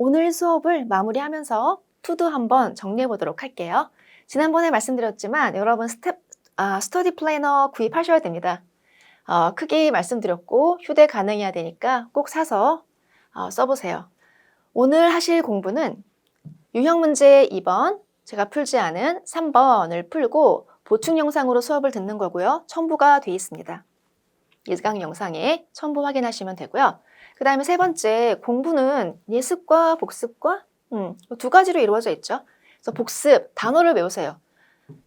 오늘 수업을 마무리하면서 투두 한번 정리해 보도록 할게요. 지난번에 말씀드렸지만 여러분 스텝, 아, 스터디 플래너 구입하셔야 됩니다. 어, 크게 말씀드렸고 휴대 가능해야 되니까 꼭 사서 어, 써보세요. 오늘 하실 공부는 유형 문제 2번, 제가 풀지 않은 3번을 풀고 보충 영상으로 수업을 듣는 거고요. 첨부가 돼 있습니다. 이강 영상에 첨부 확인하시면 되고요. 그 다음에 세 번째 공부는 예습과 복습과 음, 두 가지로 이루어져 있죠. 그래서 복습 단어를 외우세요.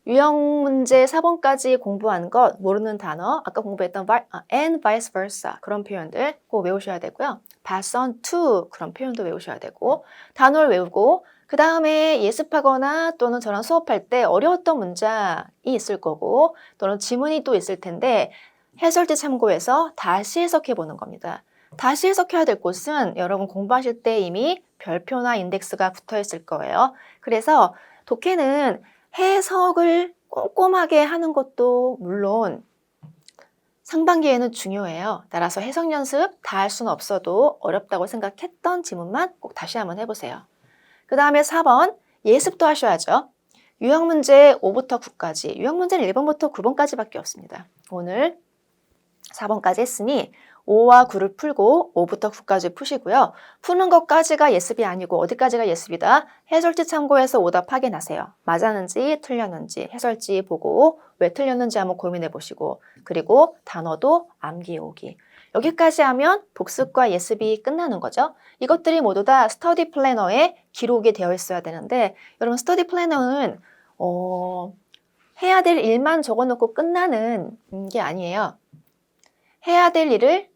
유형 문제 4번까지 공부한 것 모르는 단어 아까 공부했던 vi- 아, and vice versa 그런 표현들 꼭 외우셔야 되고요. pass on to 그런 표현도 외우셔야 되고 단어를 외우고 그 다음에 예습하거나 또는 저랑 수업할 때 어려웠던 문장이 있을 거고 또는 지문이 또 있을 텐데 해설지 참고해서 다시 해석해 보는 겁니다. 다시 해석해야 될 곳은 여러분 공부하실 때 이미 별표나 인덱스가 붙어 있을 거예요. 그래서 독해는 해석을 꼼꼼하게 하는 것도 물론 상반기에는 중요해요. 따라서 해석 연습 다 할 수는 없어도 어렵다고 생각했던 지문만 꼭 다시 한번 해보세요. 그 다음에 4번 예습도 하셔야죠. 유형 문제 5부터 9까지, 유형 문제는 1번부터 9번까지밖에 없습니다. 오늘 4번까지 했으니 5와 9를 풀고 5부터 9까지 푸시고요. 푸는 것까지가 예습이 아니고 어디까지가 예습이다? 해설지 참고해서 오답 확인하세요. 맞았는지 틀렸는지 해설지 보고 왜 틀렸는지 한번 고민해 보시고 그리고 단어도 암기 오기. 여기까지 하면 복습과 예습이 끝나는 거죠. 이것들이 모두 다 스터디 플래너에 기록이 되어 있어야 되는데 여러분 스터디 플래너는 어, 해야 될 일만 적어놓고 끝나는 게 아니에요. 해야 될 일을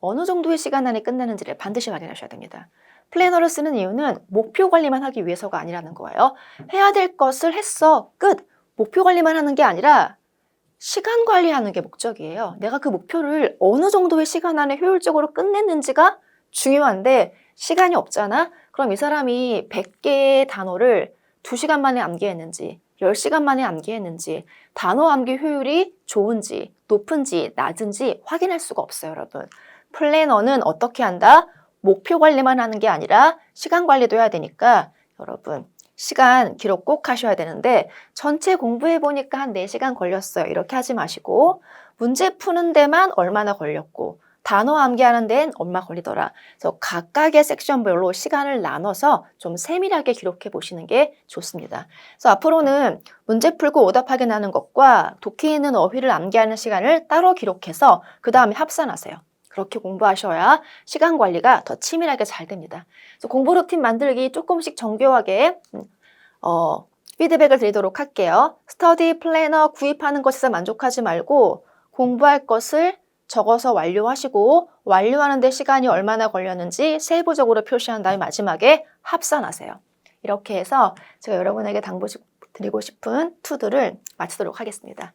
어느 정도의 시간 안에 끝나는지를 반드시 확인하셔야 됩니다. 플래너를 쓰는 이유는 목표 관리만 하기 위해서가 아니라는 거예요. 해야 될 것을 했어. 끝. 목표 관리만 하는 게 아니라 시간 관리하는 게 목적이에요. 내가 그 목표를 어느 정도의 시간 안에 효율적으로 끝냈는지가 중요한데 시간이 없잖아? 그럼 이 사람이 100개의 단어를 2시간 만에 암기했는지 10시간 만에 암기했는지 단어 암기 효율이 좋은지 높은지 낮은지 확인할 수가 없어요, 여러분. 플래너는 어떻게 한다? 목표 관리만 하는 게 아니라 시간 관리도 해야 되니까 여러분 시간 기록 꼭 하셔야 되는데 전체 공부해 보니까 한 4시간 걸렸어요. 이렇게 하지 마시고 문제 푸는 데만 얼마나 걸렸고 단어 암기하는 데는 얼마 걸리더라. 그래서 각각의 섹션별로 시간을 나눠서 좀 세밀하게 기록해 보시는 게 좋습니다. 그래서 앞으로는 문제 풀고 오답 확인하는 것과 독해 있는 어휘를 암기하는 시간을 따로 기록해서 그 다음에 합산하세요. 그렇게 공부하셔야 시간 관리가 더 치밀하게 잘 됩니다. 그래서 공부 루틴 만들기 조금씩 정교하게 음, 어, 피드백을 드리도록 할게요. 스터디 플래너 구입하는 것에서 만족하지 말고 공부할 것을 적어서 완료하시고 완료하는 데 시간이 얼마나 걸렸는지 세부적으로 표시한 다음에 마지막에 합산하세요. 이렇게 해서 제가 여러분에게 당부 드리고 싶은 투두를 마치도록 하겠습니다.